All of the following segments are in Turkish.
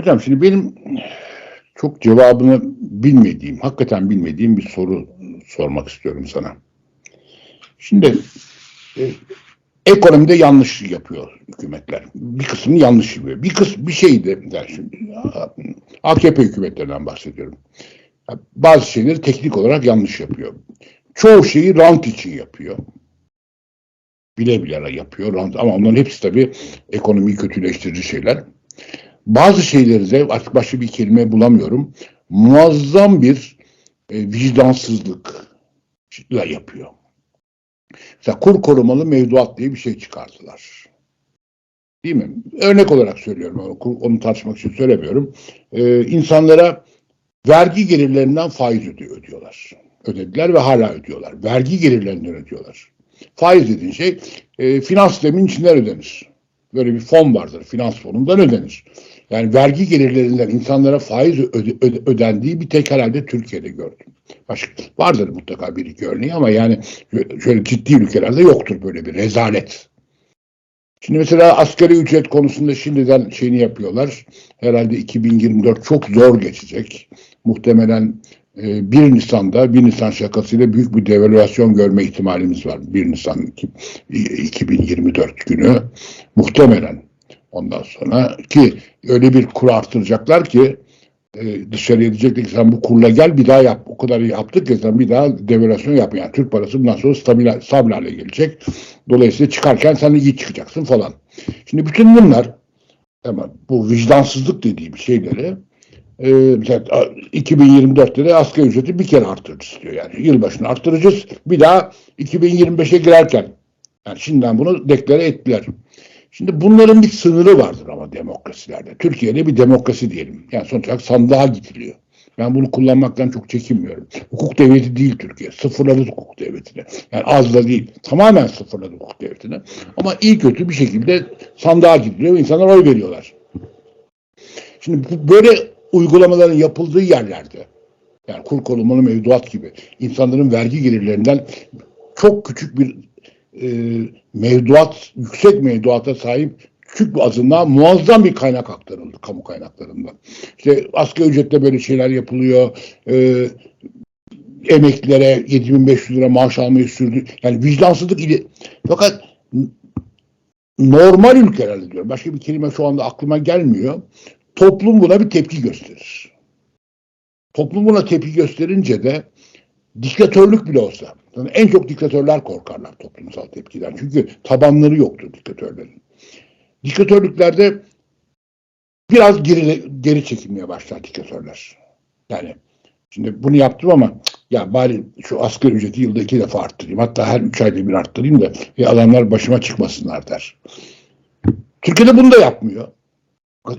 Hocam şimdi benim çok cevabını bilmediğim, hakikaten bilmediğim bir soru sormak istiyorum sana. Şimdi e, ekonomide yanlış yapıyor hükümetler. Bir kısmını yanlış yapıyor. Bir kısmı bir şey de yani şimdi, AKP hükümetlerinden bahsediyorum. Bazı şeyleri teknik olarak yanlış yapıyor. Çoğu şeyi rant için yapıyor. Bile bile yapıyor rant ama onların hepsi tabii ekonomiyi kötüleştirici şeyler. Bazı şeyleri de artık başka bir kelime bulamıyorum. Muazzam bir e, vicdansızlıkla yapıyor. Mesela kur korumalı mevduat diye bir şey çıkardılar. Değil mi? Örnek olarak söylüyorum. Onu, onu tartışmak için söylemiyorum. Ee, insanlara vergi gelirlerinden faiz ödüyor, ödüyorlar. Ödediler ve hala ödüyorlar. Vergi gelirlerinden ödüyorlar. Faiz dediğin şey e, finans sistemin içinden ödenir. Böyle bir fon vardır. Finans fonundan ödenir. Yani vergi gelirlerinden insanlara faiz öde, öde, ödendiği bir tek herhalde Türkiye'de gördüm. Başka, vardır mutlaka bir iki örneği ama yani şöyle ciddi ülkelerde yoktur böyle bir rezalet. Şimdi mesela asgari ücret konusunda şimdiden şeyini yapıyorlar. Herhalde 2024 çok zor geçecek. Muhtemelen 1 Nisan'da 1 Nisan şakasıyla büyük bir devalüasyon görme ihtimalimiz var. 1 Nisan 2024 günü muhtemelen ondan sonra ki öyle bir kur artıracaklar ki e, dışarıya diyecekler ki sen bu kurla gel bir daha yap. O kadar yaptık ki sen bir daha devalüasyon yap. Yani Türk parası bundan sonra stabil, stabil hale gelecek. Dolayısıyla çıkarken sen iyi çıkacaksın falan. Şimdi bütün bunlar ama bu vicdansızlık dediğim şeyleri e, mesela 2024'te de asgari ücreti bir kere arttıracağız diyor. Yani yılbaşını arttıracağız. Bir daha 2025'e girerken yani şimdiden bunu deklare ettiler. Şimdi bunların bir sınırı vardır ama demokrasilerde. Türkiye'de bir demokrasi diyelim. Yani sonuç olarak sandığa gidiliyor. Ben bunu kullanmaktan çok çekinmiyorum. Hukuk devleti değil Türkiye. Sıfırladı hukuk devletini. Yani az da değil. Tamamen sıfırladı hukuk devletini. Ama iyi kötü bir şekilde sandığa gidiliyor insanlar oy veriyorlar. Şimdi böyle uygulamaların yapıldığı yerlerde yani kur korumalı mevduat gibi insanların vergi gelirlerinden çok küçük bir e, mevduat, yüksek mevduata sahip küçük bir azınlığa muazzam bir kaynak aktarıldı kamu kaynaklarından. İşte asgari ücretle böyle şeyler yapılıyor. E, emeklilere 7500 lira maaş almayı sürdü. Yani vicdansızlık ile fakat normal ülkelerde diyorum. Başka bir kelime şu anda aklıma gelmiyor. Toplum buna bir tepki gösterir. Toplum buna tepki gösterince de diktatörlük bile olsa yani en çok diktatörler korkarlar toplumsal tepkiden. Çünkü tabanları yoktur diktatörlerin. Diktatörlüklerde biraz geri, geri çekilmeye başlar diktatörler. Yani şimdi bunu yaptım ama ya bari şu asgari ücreti yılda iki defa arttırayım. Hatta her üç ayda bir arttırayım da ve adamlar başıma çıkmasınlar der. Türkiye'de bunu da yapmıyor.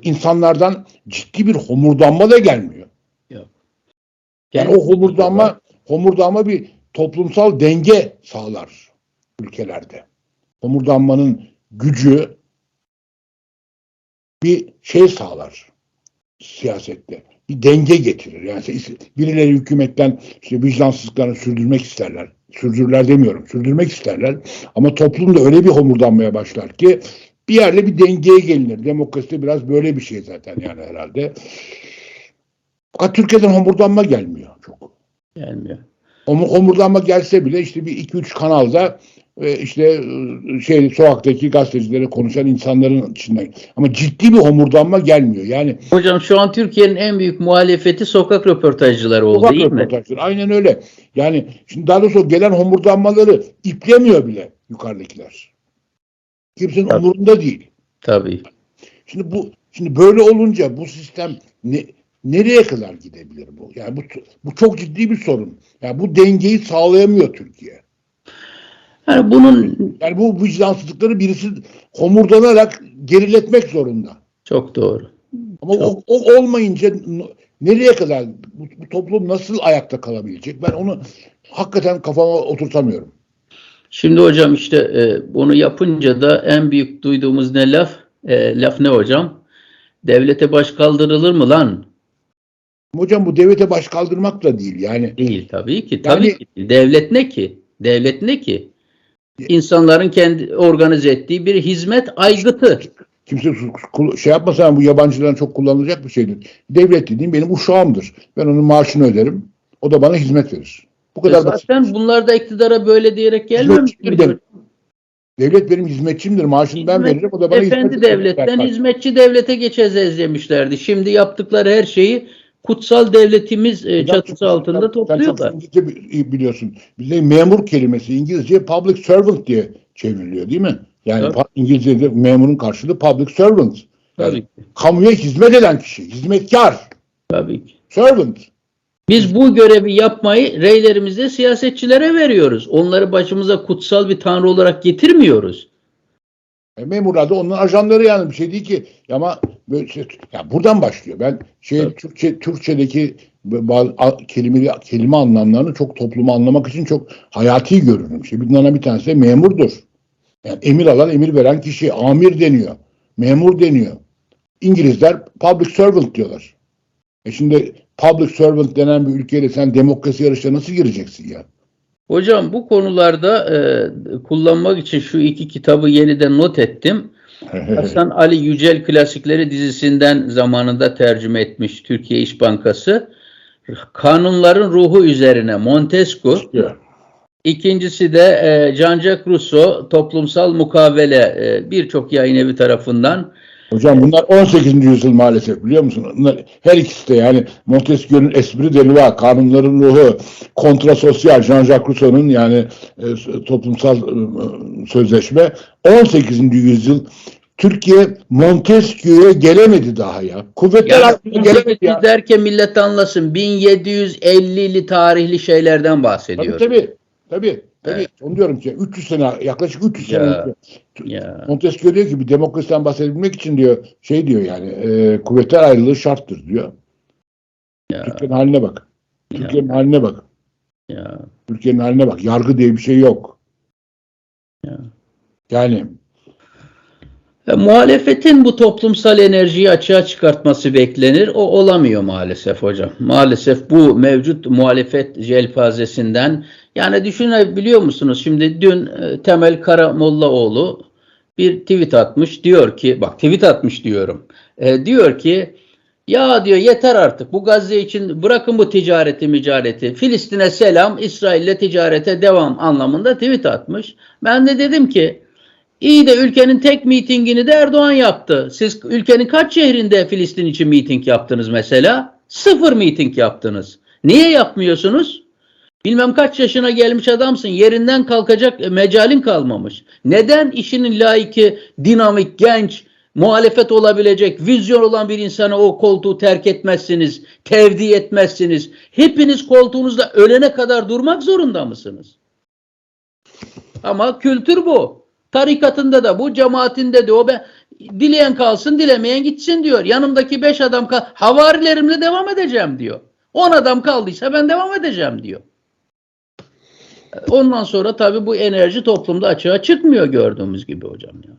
İnsanlardan ciddi bir homurdanma da gelmiyor. Yok. Yani o homurdanma, homurdanma bir toplumsal denge sağlar ülkelerde. Homurdanmanın gücü bir şey sağlar siyasette. Bir denge getirir. Yani birileri hükümetten işte vicdansızlıklarını sürdürmek isterler. Sürdürürler demiyorum. Sürdürmek isterler. Ama toplumda öyle bir homurdanmaya başlar ki bir yerde bir dengeye gelinir. Demokrasi de biraz böyle bir şey zaten yani herhalde. Fakat Türkiye'den homurdanma gelmiyor çok. Gelmiyor. Homurdanma gelse bile işte bir iki üç kanalda e, işte şey sokaktaki gazetecilere konuşan insanların içinden. Ama ciddi bir homurdanma gelmiyor. Yani Hocam şu an Türkiye'nin en büyük muhalefeti sokak röportajcıları oldu sokak değil mi? röportajları. Aynen öyle. Yani şimdi daha doğrusu gelen homurdanmaları iplemiyor bile yukarıdakiler. Kimsenin Tabii. umurunda değil. Tabii. Şimdi bu şimdi böyle olunca bu sistem ne, nereye kadar gidebilir bu? Yani bu bu çok ciddi bir sorun. Yani bu dengeyi sağlayamıyor Türkiye. Yani bunun Yani bu vicdansızlıkları birisi homurdanarak geriletmek zorunda. çok doğru. Ama o, o olmayınca nereye kadar bu, bu toplum nasıl ayakta kalabilecek? Ben onu hakikaten kafama oturtamıyorum. Şimdi hocam işte e, bunu yapınca da en büyük duyduğumuz ne laf? E, laf ne hocam? Devlete baş kaldırılır mı lan? Hocam bu devlete baş kaldırmak da değil yani. Değil tabii ki. Tabii Yani- ki. Devlet ne ki? Devlet ne ki? İnsanların kendi organize ettiği bir hizmet aygıtı. kimse şey yapmasa bu yabancıların çok kullanılacak bir şeydir. Devlet dediğim benim uşağımdır. Ben onun maaşını öderim. O da bana hizmet verir. Bu kadar basit. E Zaten bunlar da iktidara böyle diyerek gelmemiş. Devlet benim hizmetçimdir. Maaşını ben Hizmet- veririm. O da bana Efendi hizmet devletten hizmetçi devlete geçeceğiz demişlerdi. Şimdi yaptıkları her şeyi kutsal devletimiz e, çatısı çok- altında sen çok topluyorlar. İngilizce bi- biliyorsun. Bizde memur kelimesi İngilizce public servant diye çevriliyor değil mi? Yani Tabii. İngilizce'de memurun karşılığı public servant. Yani Tabii ki. kamuya hizmet eden kişi, hizmetkar, Tabii ki. servant. Biz bu görevi yapmayı reylerimizde siyasetçilere veriyoruz. Onları başımıza kutsal bir tanrı olarak getirmiyoruz. E, memurlar da onun ajanları yani bir şey değil ki. Ama böyle şey- ya buradan başlıyor. Ben şey Tabii. Türkçe Türkçedeki bazı kelime kelime anlamlarını çok toplumu anlamak için çok hayati görürüm. İşte bunlardan bir tanesi de memurdur. Yani emir alan, emir veren kişi amir deniyor. Memur deniyor. İngilizler public servant diyorlar. E şimdi public servant denen bir ülkeyle sen demokrasi yarışına nasıl gireceksin ya? Hocam bu konularda e, kullanmak için şu iki kitabı yeniden not ettim. Hasan Ali Yücel Klasikleri dizisinden zamanında tercüme etmiş Türkiye İş Bankası. Kanunların ruhu üzerine Montesquieu. İkincisi de e, Jean-Jacques Rousseau Toplumsal Mukavele e, birçok yayın evi tarafından Hocam bunlar 18. yüzyıl maalesef biliyor musun? Bunlar, her ikisi de yani Montesquieu'nun espri de loi, kanunların ruhu, kontrasosyal, Jean-Jacques Rousseau'nun yani e, toplumsal e, sözleşme 18. yüzyıl Türkiye Montesquieu'ya gelemedi daha ya. Kuvvetler Harbi'ne gelemedi ya. derken millet anlasın 1750'li tarihli şeylerden bahsediyor. tabii. Tabii. Tabii. Evet. Onu diyorum ki 300 sene yaklaşık 300 sene Ya. önce Ya. Montesquieu diyor ki bir demokrasiden bahsedebilmek için diyor şey diyor yani e, kuvvetler ayrılığı şarttır diyor. Ya. Türkiye'nin haline bak. Türkiye'nin haline bak. Ya. Türkiye'nin haline bak. Yargı diye bir şey yok. Ya. Yani E, muhalefetin bu toplumsal enerjiyi açığa çıkartması beklenir. O olamıyor maalesef hocam. Maalesef bu mevcut muhalefet jelpazesinden yani düşünebiliyor musunuz? Şimdi dün e, Temel Karamollaoğlu bir tweet atmış. Diyor ki bak tweet atmış diyorum. E, diyor ki ya diyor yeter artık bu Gazze için bırakın bu ticareti mücareti. Filistin'e selam, İsrail'le ticarete devam anlamında tweet atmış. Ben de dedim ki İyi de ülkenin tek mitingini de Erdoğan yaptı. Siz ülkenin kaç şehrinde Filistin için miting yaptınız mesela? Sıfır miting yaptınız. Niye yapmıyorsunuz? Bilmem kaç yaşına gelmiş adamsın. Yerinden kalkacak e, mecalin kalmamış. Neden işinin layıkı, dinamik, genç, muhalefet olabilecek, vizyon olan bir insana o koltuğu terk etmezsiniz, tevdi etmezsiniz? Hepiniz koltuğunuzda ölene kadar durmak zorunda mısınız? Ama kültür bu. Tarikatında da bu, cemaatinde de o. Ben, dileyen kalsın, dilemeyen gitsin diyor. Yanımdaki beş adam kal havarilerimle devam edeceğim diyor. On adam kaldıysa ben devam edeceğim diyor. Ondan sonra tabii bu enerji toplumda açığa çıkmıyor gördüğümüz gibi hocam ya.